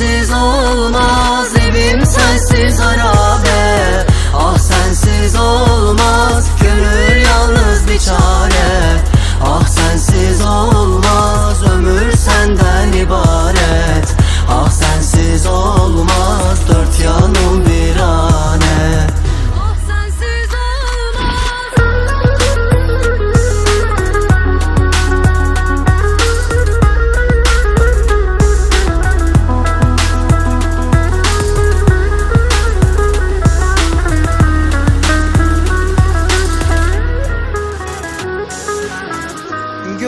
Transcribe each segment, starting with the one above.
sensiz olmaz. Evim sensiz harabe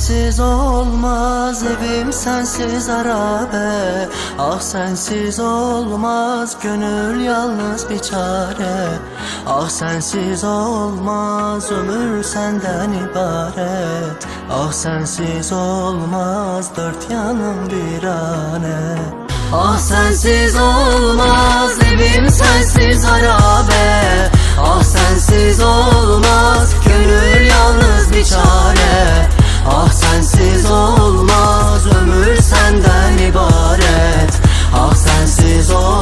sensiz olmaz evim sensiz harabe Ah sensiz olmaz gönül yalnız bir çare. Ah sensiz olmaz ömür senden ibaret. Ah sensiz olmaz dört yanım virane Ah sensiz olmaz evim sensiz harabe corazón.